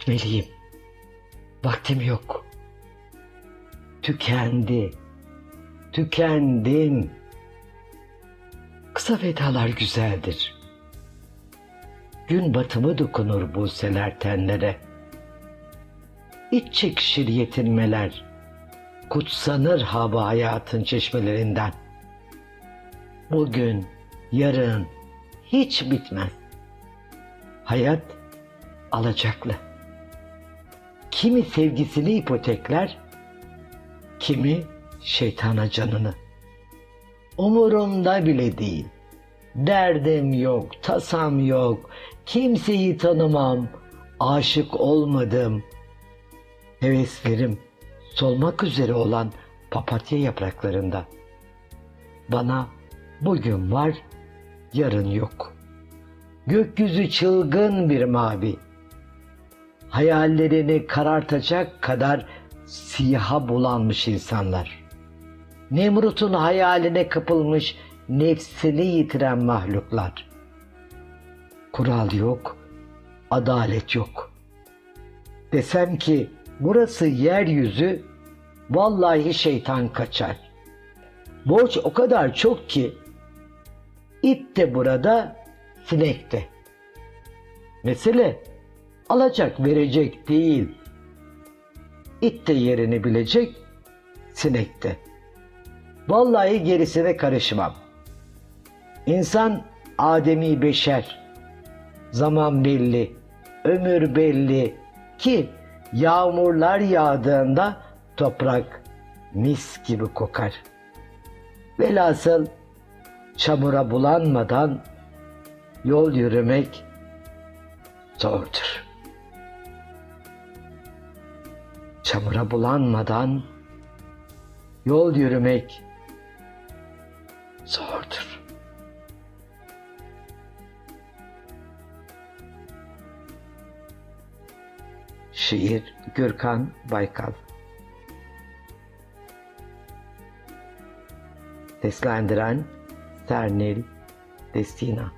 Gitmeliyim. Vaktim yok. Tükendi. Tükendim. Kısa vedalar güzeldir. Gün batımı dokunur buseler tenlere. İç çekişir yetinmeler. Kutsanır hava hayatın çeşmelerinden. Bugün, yarın hiç bitmez. Hayat alacaklı. Kimi sevgisini ipotekler, kimi şeytana canını. Umurumda bile değil. Derdim yok, tasam yok. Kimseyi tanımam. Aşık olmadım. Heveslerim solmak üzere olan papatya yapraklarında. Bana bugün var, yarın yok. Gökyüzü çılgın bir mavi. Hayallerini karartacak kadar siyaha bulanmış insanlar. Nemrut'un hayaline kapılmış nefsini yitiren mahluklar. Kural yok, adalet yok. Desem ki burası yeryüzü, vallahi şeytan kaçar. Borç o kadar çok ki, it de burada, sinek de. Mesele alacak verecek değil. İt de yerini bilecek, sinek de. Vallahi gerisine karışmam. İnsan ademi beşer. Zaman belli, ömür belli ki yağmurlar yağdığında toprak mis gibi kokar. Velhasıl çamura bulanmadan yol yürümek zordur. Çamura bulanmadan yol yürümek zordur. Şiir Gürkan Baykal Seslendiren Sernil Destina